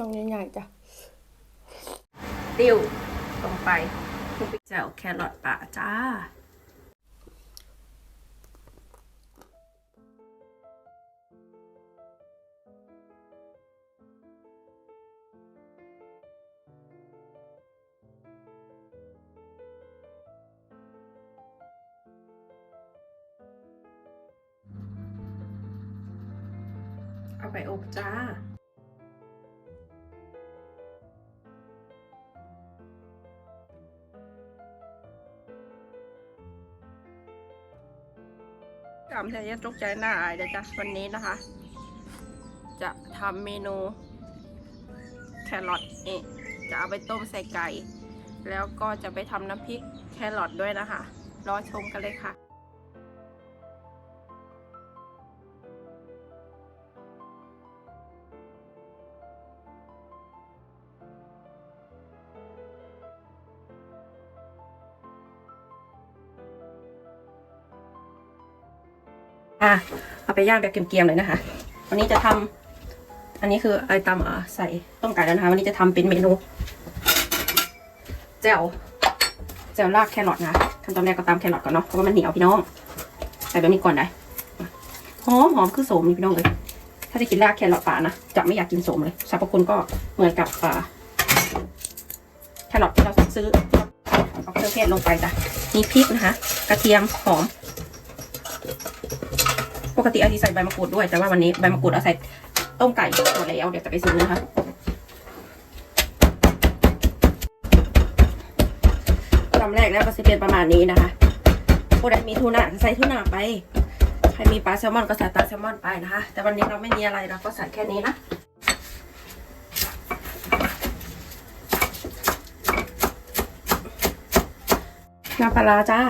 น้องใหญ่ๆจ้ะติ้วลงไปคลุกแจ่วแครอทป่าจ้าเอาไปอบจ้า จำแต่ยังตกใจหน้าอายเลยจ้ะวันนี้นะคะ จะทำเมนู แครอทนี่จะเอาไปต้มใส่ไก่ แล้วก็จะไปทำน้ำพริกแครอทด้วยนะคะ รอชมกันเลยค่ะ อะเอาไปย่างแบบเกรียมๆเลยนะคะ วันนี้จะทำอันนี้คือไอตำอะใส่ต้มไก่แล้วนะคะ วันนี้จะทำเป็นเมนูแจ่วแจ่วรากแครอทนะคะขั้นตอนแรกก็ตำแครอทก่อนเนาะเพราะว่ามันเหนียวพี่น้องใส่แบบนี้ก่อนได้หอมหอมคือโสมนี่พี่น้องเลย ถ้าจะกินรากแครอทป่านะจะไม่อยากกินโสมเลยสรรพคุณก็เหมือนกับอ่าแครอทที่เราซื้อเอาเครื่องเทศลงไปจ้ะมีพริกนะคะ กระเทียมหอม ปกติอาทิใส่ใบมะกรูดด้วย แต่ว่าวันนี้ใบมะกรูดเอาใส่ต้มไก่หมดแล้วเดี๋ยวจะไปซื้อนะคะลำแรกแล้วก็จะเป็นประมาณนี้นะคะผู้ใดมีทูน่าใส่ทูน่าไป ใครมีปลาแซลมอนก็ใส่ปลาแซลมอนไปนะคะ แต่วันนี้เราไม่มีอะไรเราก็ใส่แค่นี้นะน้ำปลาร้าจ้า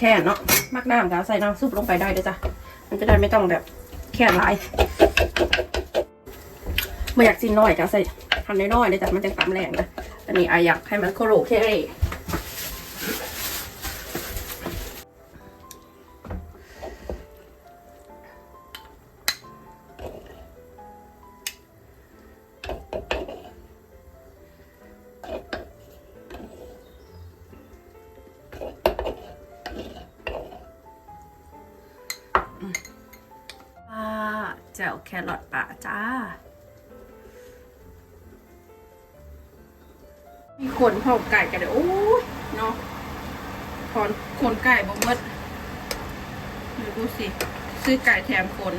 แค่นๆเนาะมักน้ำจะใส่น้ำซุปลงไปได้ด้วยจ้ะมันจะได้ไม่ต้องแบบแค่หลายไม่อยากจิ้นน้อยก็ใส่ทำน้อยๆเลยจ้ะมันจะตามแรงนะอันนี้ไอายอยากให้มันโคโรเคเร แจ่วแครอทป่าจ้า มีขนหอกไก่กันเลยโอ้ยเนาะขนขนไก่บ่เบิดดูดูสิ ซื้อไก่แถมขน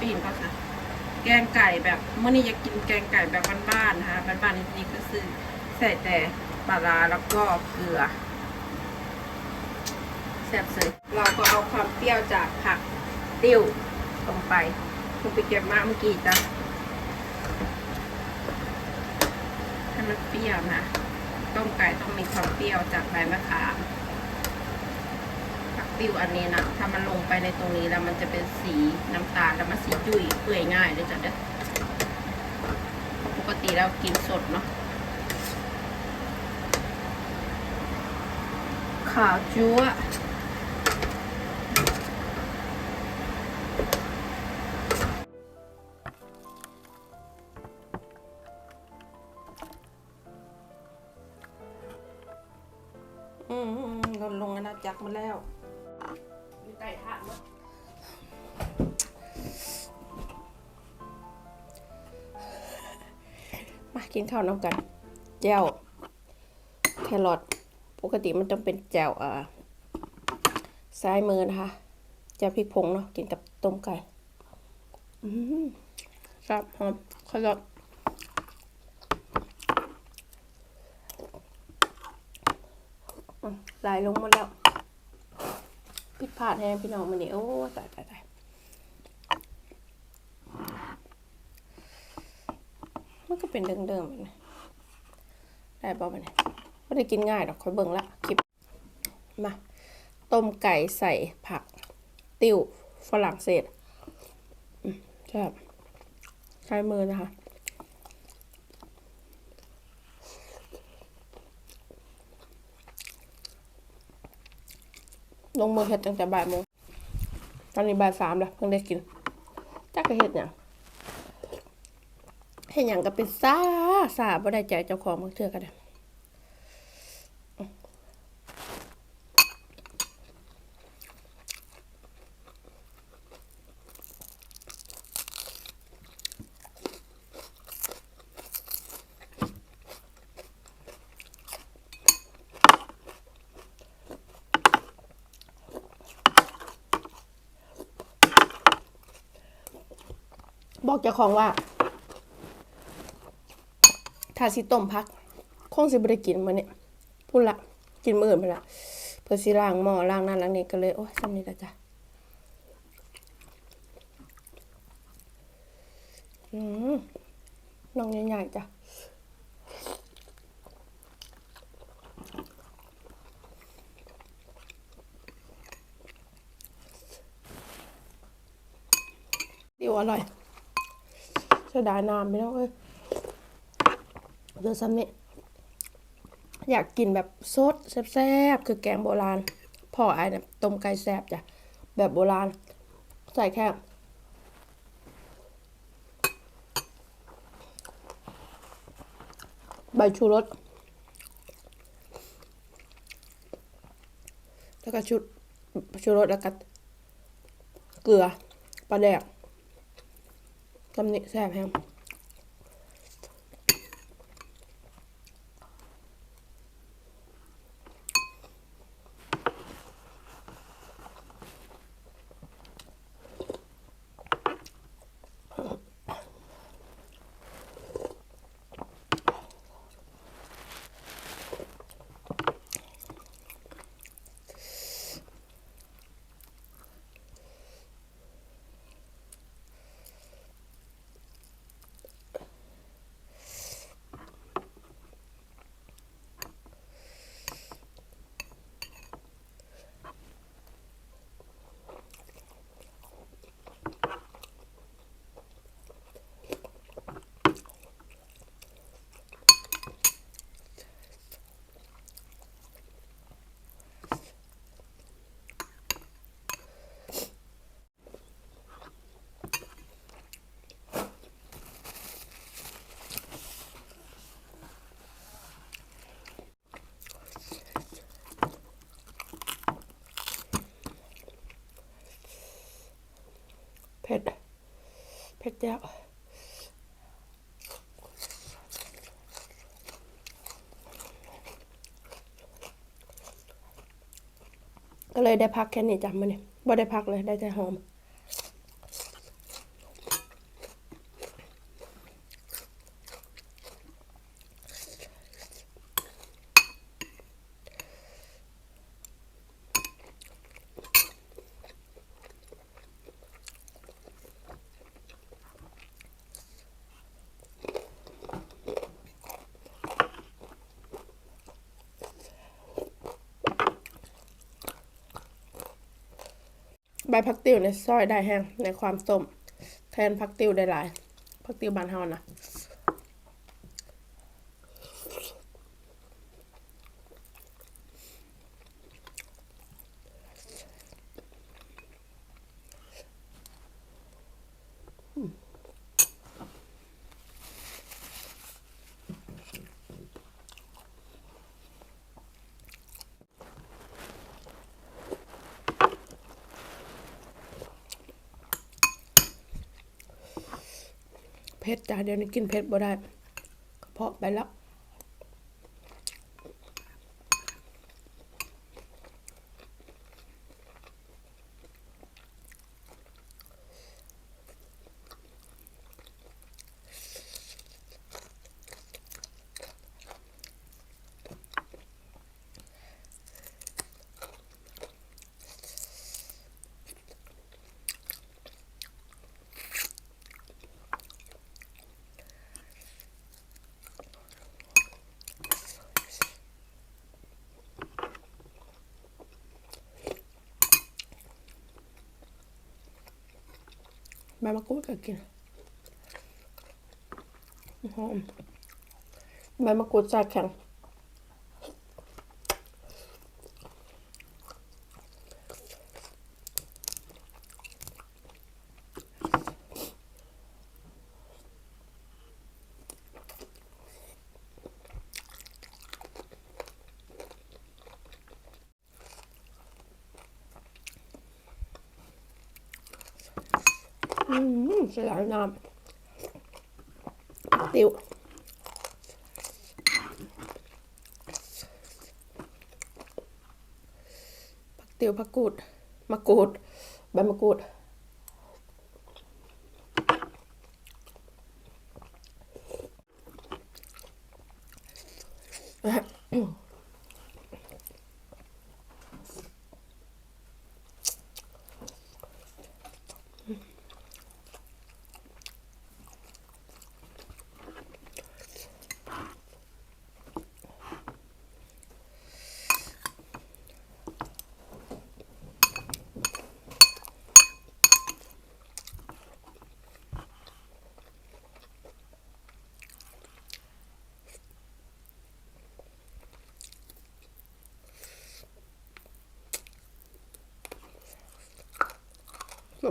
ปีนก็ค่ะ แกงไก่แบบเมื่อนี้อยากกินแกงไก่แบบบ้านๆนะคะบ้านๆนี่ก็คือใส่แต่ปลาร้าแล้วก็เกลือแซ่บเลยเราก็เอาความเปรี้ยวจากผัก ติ้วลงไปคุณไปเก็บมาเมื่อกี้จ้ะให้มันเปรี้ยวนะ ต้มไก่ต้องมีความเปรี้ยวจากใบมะขามผักติ้วอันนี้นะ ถ้ามันลงไปในตรงนี้แล้วมันจะเป็นสีน้ำตาลแล้วมันสีจุยเปื่อยง่ายเลยจ้ะเด้อปกติเรากินสดเนาะขาวจั๊ว กินข้าวน้ำกัน แจ่วแครอทปกติมันต้องเป็นแจ่วอ่าซ้ายมือนะคะแจ่วพริกผงเนาะกินกับต้มไก่อืมครับหอมแครอทไหลลงหมดแล้ว ผิดพลาดแฮงพี่น้องมันนี่โอ้ตายตายตาย มันก็เป็นเดิมๆเลยได้ป่ะมันไม่ได้กินง่ายหรอกคอยเบิ่งละคลิปมาต้มไก่ใส่ผัก ติ้วฝรั่งเศสแซ่บใช้มือนะคะลงมือเห็ดตั้งแต่บ่ายโมงตอนนี้บ่ายสามแล้วเพิ่งได้กินจักก็เห็ดเนี่ย ห็ดอย่างก็เป็นซาซาบ่ได้ใจเจ้าของมือเทื่อกันเลยบอกเจ้าของว่า ถ้าสิต้มพัก คงสิบ่ได้กินมื้อนี้พูดละ กินมืออื่นไปละ เพื่อสิล้างหม้อล้างนั่นล้างนี่ก็เลย โอ้ยซ้ำนี่ละจ้ะอืมน้องใหญ่ๆจ้ะดิวอร่อยสดาน้ำไปแล้วเอ้ย เดี๋ยวซ้ำนี่อยากกินแบบสดแซ่บๆคือแกงโบราณพ่อไอ้เนี่ยต้มไก่แซ่บจ้ะแบบโบราณ ใส่แค่ใบชูรส แล้วก็ชุดชูรสแล้วก็เกลือปลาแดกตำหนิแซ่บแฮมเผ็ด เจ้าก็เลยได้พักแค่นี้จำมาเนี่ยบ่ได้พักเลยได้แต่หอม ใบผักติวในซอยได้แห้งในความส้ม แทนผักติวได้หลายผักติวบานเฮานะ เผ็ดจ้าเดี๋ยวนี้กินเผ็ดบ่ได้กระเพาะไปแล้ว ใบมะกรูดก็กินหอมใบมะกรูดใส่แข็ง อืมสลายน้ำติวผักติวผักกูดมะกรูดใบมะกรูด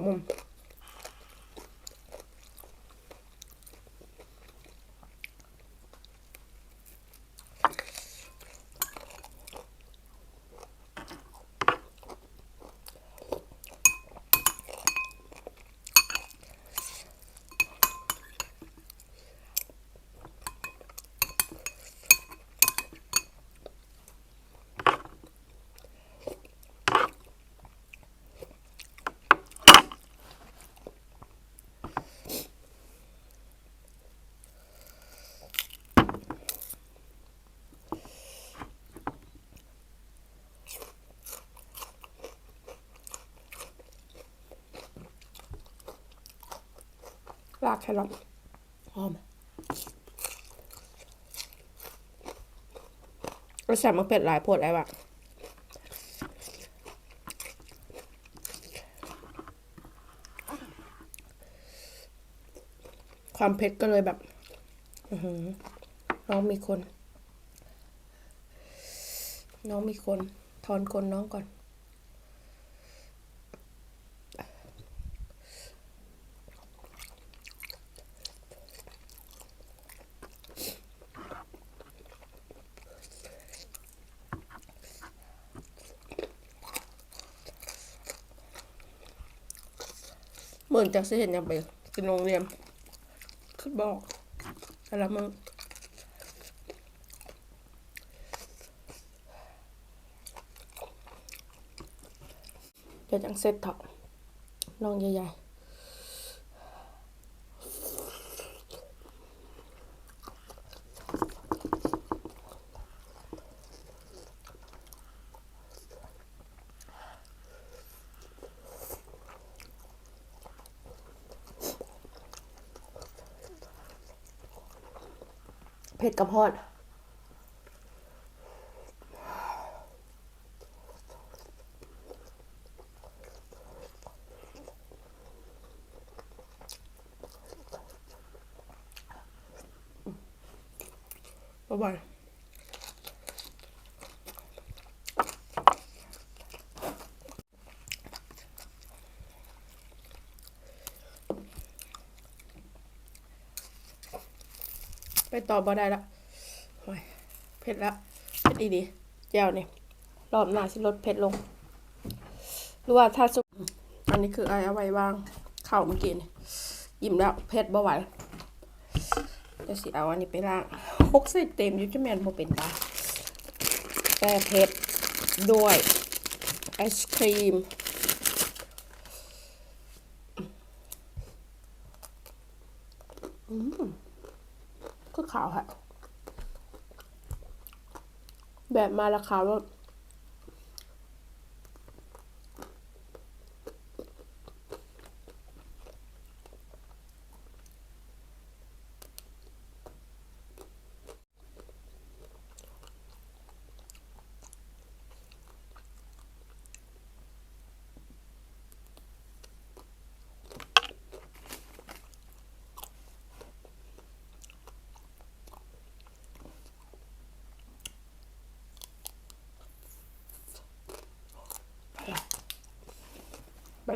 แบ รากแครอทหอมรสชาติมันเป็ดหลายโพดแล้วอะความเผ็ดก็เลยแบบอือหือน้องมีคน น้องมีคนทอนคนน้องก่อน มือนจะสิเห็นยังไปกินโรงเรียนคือบอกแต่ละมึงเป็นจังเซ็ตท็อปน้องใหญ่ๆ ผ็ดกับฮอดบ่อยไป ตอบบ่ได้ละโอ้ยเผ็ดละเผ็ดดีดีแจ่วเนี่ยรอบหน้าสิลดเผ็ดลงหรือว่าถ้าสุกอันนี้คือไอเอาไว้วางเข้าเมื่อกี้นี่ยิ้มแล้วเผ็ดบ่ไหวจะสิเอาอันนี้ไปล้างหกใส่เต็มยูจะแมนโมเป็นตาแต่เผ็ดด้วยไอศครีม อืมก็ขาวฮะ แบบมาราคาว่า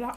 ละ